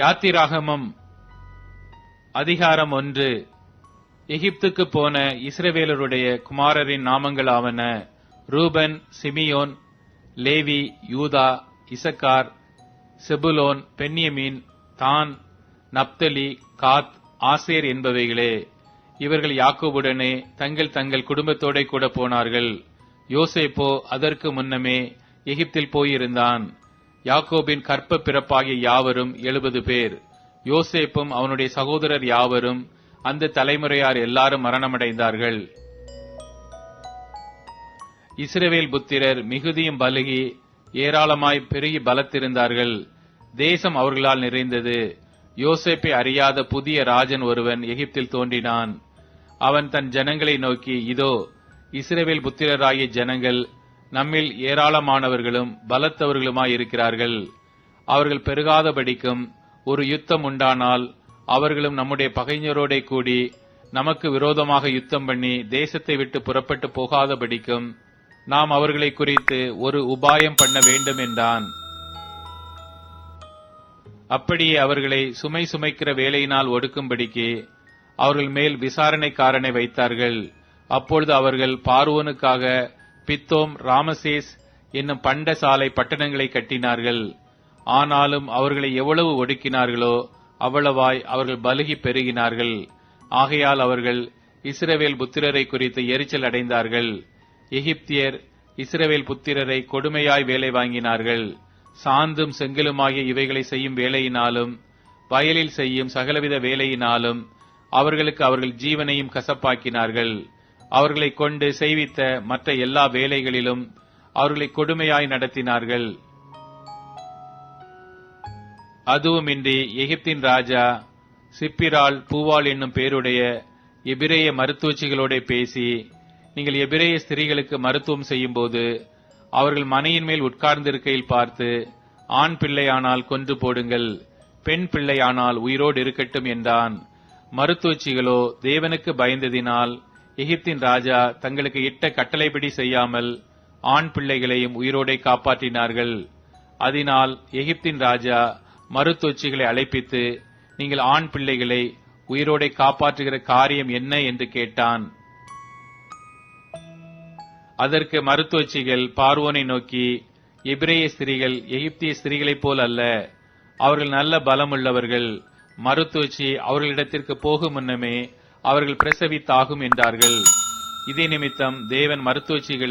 யாத்திராகமம் அதிகாரம் ஒன்று. எகிப்துக்கு போன இஸ்ரவேலருடைய குமாரரின் நாமங்களாவன Reuben Simeon Levi Judah Issachar Zebulun Benjamin Dan Naphtali Gad Asher என்பவைகளே. இவர்கள் யாக்கோபுடனே தங்கள் தங்கள் குடும்பத்தோட கூட போனார்கள். யோசேப்போ அதற்கு முன்னமே எகிப்தில் போயிருந்தான். யாக்கோபின் கற்ப பிறப்பாகிய யாவரும் எழுபது பேர். யோசேப்பும் அவனுடைய சகோதரர் யாவரும் அந்த தலைமுறையார் எல்லாரும் மரணமடைந்தார்கள். இஸ்ரவேல் புத்திரர் மிகுதியும் பலுகி ஏராளமாய் பெருகி பலத்திருந்தார்கள். தேசம் அவர்களால் நிறைந்தது. யோசேப்பை அறியாத புதிய ராஜன் ஒருவன் எகிப்தில் தோன்றினான். அவன் தன் ஜனங்களை நோக்கி இதோ இஸ்ரவேல் புத்திரராகிய ஜனங்கள் நம்மில் ஏராளமானவர்களும் பலத்தவர்களுமாய் இருக்கிறார்கள் அவர்கள் பெருகாதபடிக்கும் ஒரு யுத்தம் உண்டானால் அவர்களும் நம்முடைய பகைஞரோடே கூடி நமக்கு விரோதமாக யுத்தம் பண்ணி தேசத்தை விட்டு புறப்பட்டு போகாதபடிக்கும் நாம் அவர்களை குறித்து ஒரு உபாயம் பண்ண வேண்டும் என்றான் அப்படியே அவர்களை சுமை சுமைக்கிற வேலையினால் ஒடுக்கும்படிக்கு அவர்கள் மேல் விசாரணைக்காரனை வைத்தார்கள். அப்பொழுது அவர்கள் பார்வோனுக்காக பித்தோம் ராமசேஸ் என்னும் பண்டசாலை பட்டணங்களை கட்டினார்கள். ஆனாலும் அவர்களை எவ்வளவு ஒடுக்கினார்களோ அவ்வளவாய் அவர்கள் பலுகி பெருகினார்கள். ஆகையால் அவர்கள் இஸ்ரவேல் புத்திரரை குறித்து எரிச்சல் அடைந்தார்கள். எகிப்தியர் இஸ்ரவேல் புத்திரரை கொடுமையாய் வேலை வாங்கினார்கள். சாந்தும் செங்கிலுமாகிய இவைகளை செய்யும் வேலையினாலும் வயலில் செய்யும் சகலவித வேலையினாலும் அவர்களுக்கு அவர்கள் ஜீவனையும் கசப்பாக்கினார்கள். அவர்களை கொண்டு செய்வித்த மற்ற எல்லா வேலைகளிலும் அவர்களை கொடுமையாய் நடத்தினார்கள். அதுவுமின்றி எகிப்தின் ராஜா சிப்பிரால் பூவால் என்னும் பேருடைய எபிரேய மருத்துவச்சிகளோட பேசி நீங்கள் எபிரேய ஸ்திரீகளுக்கு மருத்துவம் செய்யும்போது அவர்கள் மனையின் மேல் உட்கார்ந்திருக்கையில் பார்த்து ஆண் பிள்ளையானால் கொன்று போடுங்கள் பெண் பிள்ளையானால் உயிரோடு இருக்கட்டும் என்றான். மருத்துவச்சிகளோ தேவனுக்கு பயந்ததினால் எகிப்தின் ராஜா தங்களுக்கு இட்ட கட்டளைப்படி செய்யாமல் ஆண் பிள்ளைகளையும் உயிரோடை காப்பாற்றினார்கள். அதனால் எகிப்தின் ராஜா மருத்துவச்சிகளை அழைப்பித்து நீங்கள் ஆண் பிள்ளைகளை உயிரோடை காப்பாற்றுகிற காரியம் என்ன? என்று கேட்டான். அதற்கு மருத்துவச்சிகள் பார்வோனை நோக்கி எபிரேய ஸ்திரீகள் எகிப்திய ஸ்திரீகளைப் போல் அல்ல. அவர்கள் நல்ல பலமுள்ளவர்கள். மருத்துவச்சி அவர்களிடத்திற்கு போகும் முன்னமே அவர்கள் பிரசவித்தாகும் என்றார்கள். இதே நிமித்தம் தேவன் மருத்துவச்சிகளுக்கு